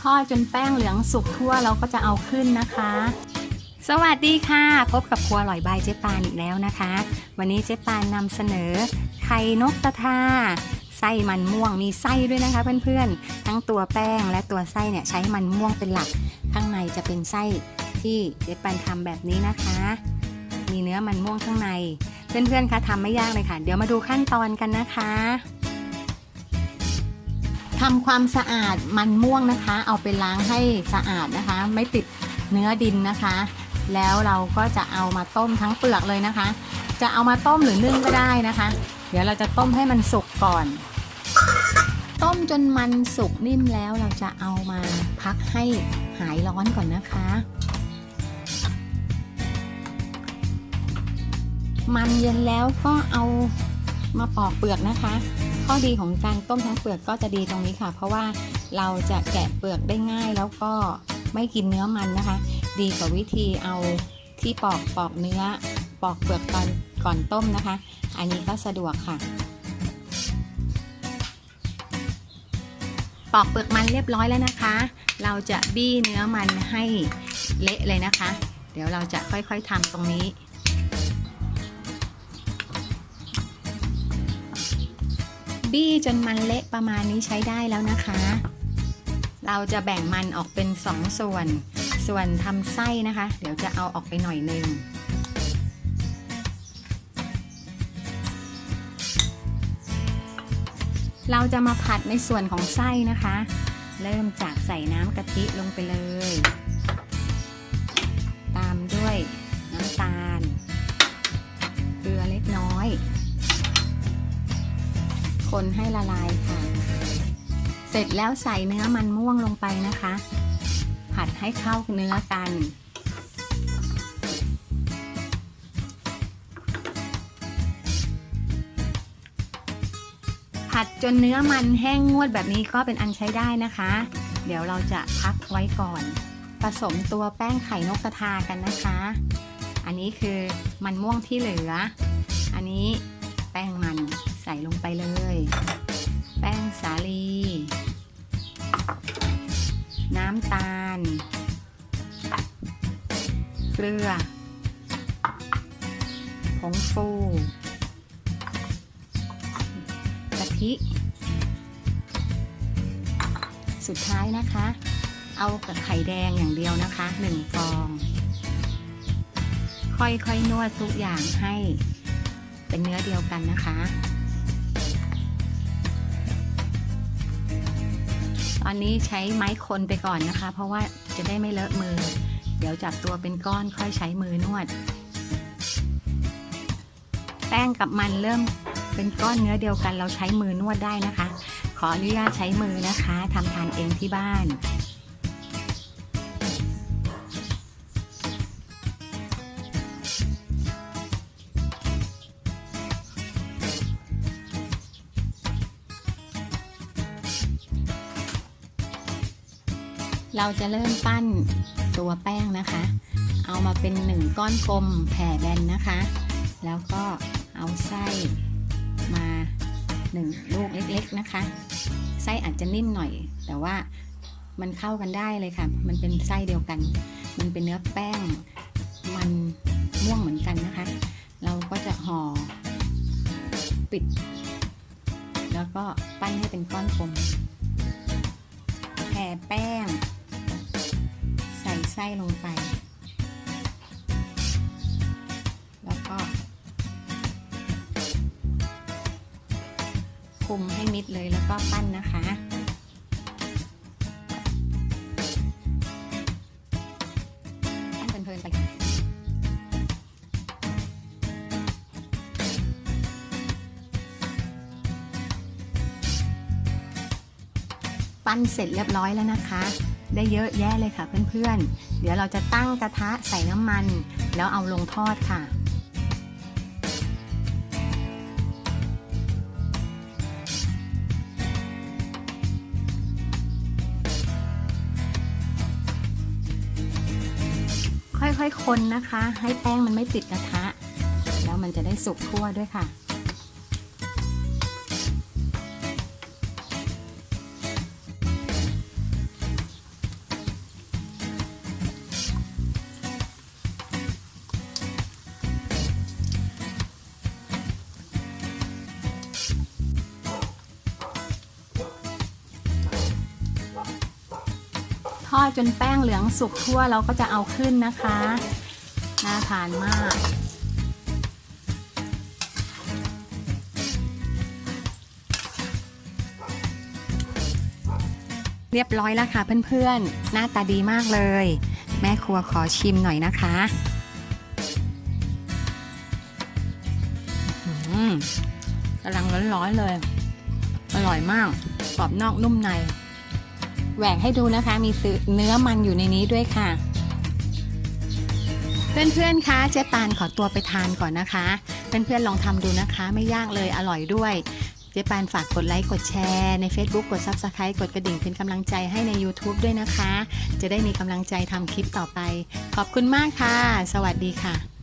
ทอดจนแป้งเหลืองสุกทั่วเราก็จะเอาขึ้นนะคะ สวัสดีค่ะ พบกับครัวอร่อยบายเจ๊ปานอีกแล้วนะคะ วันนี้เจ๊ปานนำเสนอ ไข่นกกระทาไส้มันม่วงมีไส้ด้วยนะคะเพื่อนๆ ทั้งตัวแป้งและตัวไส้เนี่ยใช้มันม่วงเป็นหลัก ข้างในจะเป็นไส้ที่เจ๊ปานทำแบบนี้นะคะ มีเนื้อมันม่วงข้างใน เพื่อนๆคะทำไม่ยากเลยค่ะ เดี๋ยวมาดูขั้นตอนกันนะคะ ทำความสะอาดมันม่วงนะคะ เอาไปล้างให้สะอาดนะคะ ไม่ติดเนื้อดินนะคะ แล้วเราก็จะเอามาต้มทั้งเปลือกเลยนะคะ จะเอามาต้มหรือนึ่งก็ได้นะคะ เดี๋ยวเราจะต้มให้มันสุกก่อน ต้มจนมันสุกนิ่มแล้วเราจะเอามาพักให้หายร้อนก่อนนะคะ มันเย็นแล้วก็เอา มาปอกเปลือกนะคะ ข้อดีของการต้มทั้งเปลือกก็จะดีตรงนี้ค่ะ เพราะว่าเราจะแกะเปลือกได้ง่ายแล้วก็ไม่กินเนื้อมันนะคะ ดีกว่าวิธีเอาที่ปอกปอกเนื้อ ปอกเปลือกตอนก่อนต้มนะคะ อันนี้ก็สะดวกค่ะ ปอกเปลือกมันเรียบร้อยแล้วนะคะ เราจะบี้เนื้อมันให้เละเลยนะคะ เดี๋ยวเราจะค่อยๆทำตรงนี้ บี้จนมันเละประมาณนี้ใช้ได้แล้วนะคะ เราจะแบ่งมันออกเป็น2ส่วน ส่วนทำไส้นะคะ เดี๋ยวจะเอาออกไปหน่อยหนึ่งเราจะมาผัดในส่วนของไส้นะคะ เริ่มจากใส่น้ำกะทิลงไปเลย คนให้ละลายค่ะ เสร็จแล้วใส่เนื้อมันม่วงลงไปนะคะ ผัดให้เข้าเนื้อกัน ผัดจนเนื้อมันแห้งงวดแบบนี้ก็เป็นอันใช้ได้นะคะ เดี๋ยวเราจะพักไว้ก่อน ผสมตัวแป้งไข่นกกระทากันนะคะ อันนี้คือมันม่วงที่เหลือ อันนี้แป้งมัน ส่ลงไปเลย แป้งสาลี น้ำตาล เกลือ ผงฟูกะทิ สุดท้ายนะคะ เอากับไข่แดงอย่างเดียวนะคะหนึ่งฟอง ค่อยๆนวดทุกอย่างให้เป็นเนื้อเดียวกันนะคะ ตอนนี้ใช้ไม้คนไปก่อนนะคะ เพราะว่าจะได้ไม่เลอะมือ เดี๋ยวจับตัวเป็นก้อนค่อยใช้มือนวด แป้งกับมันเริ่มเป็นก้อนเนื้อเดียวกัน เราใช้มือนวดได้นะคะ ขออนุญาตใช้มือนะคะทำทานเองที่บ้าน เราจะเริ่มปั้นตัวแป้งนะคะ เอามาเป็นหนึ่งก้อนกลมแผ่แบนนะคะ แล้วก็เอาไส้มาหนึ่งลูกเล็กๆนะคะ ไส้อาจจะนิ่มหน่อย แต่ว่ามันเข้ากันได้เลยค่ะ มันเป็นไส้เดียวกัน มันเป็นเนื้อแป้ง มันม่วงเหมือนกันนะคะ เราก็จะห่อปิด แล้วก็ปั้นให้เป็นก้อนกลมแผ่แป้ง ส่ไส้ลงไป แล้วก็คุมให้มิดเลยแล้วก็ปั้นนะคะปั้นเพลินๆไปปั้นเสร็จเรียบร้อยแล้วนะคะ ได้เยอะแยะเลยค่ะเพื่อนๆ เดี๋ยวเราจะตั้งกระทะใส่น้ำมัน แล้วเอาลงทอดค่ะค่อยๆ คนนะคะ ให้แป้งมันไม่ติดกระทะ แล้วมันจะได้สุกทั่วด้วยค่ะ ทอดจนแป้งเหลืองสุกทั่วเราก็จะเอาขึ้นนะคะ น่าทานมากเรียบร้อยแล้วค่ะเพื่อนๆ หน้าตาดีมากเลย แม่ครัวขอชิมหน่อยนะคะอื้อหือกำลังร้อนๆเลย อร่อยมากกรอบนอกนุ่มใน แหวกให้ดูนะคะ มีเนื้อมันอยู่ในนี้ด้วยค่ะ เพื่อนๆคะเจ๊ปานขอตัวไปทานก่อนนะคะ เพื่อนๆลองทำดูนะคะ ไม่ยากเลยอร่อยด้วยเจ๊ปานฝากกดไลค์ กดแชร์ ใน Facebook กด Subscribe กดกระดิ่งเป็นกำลังใจให้ใน YouTube ด้วยนะคะ จะได้มีกำลังใจทำคลิปต่อไป ขอบคุณมากค่ะ สวัสดีค่ะ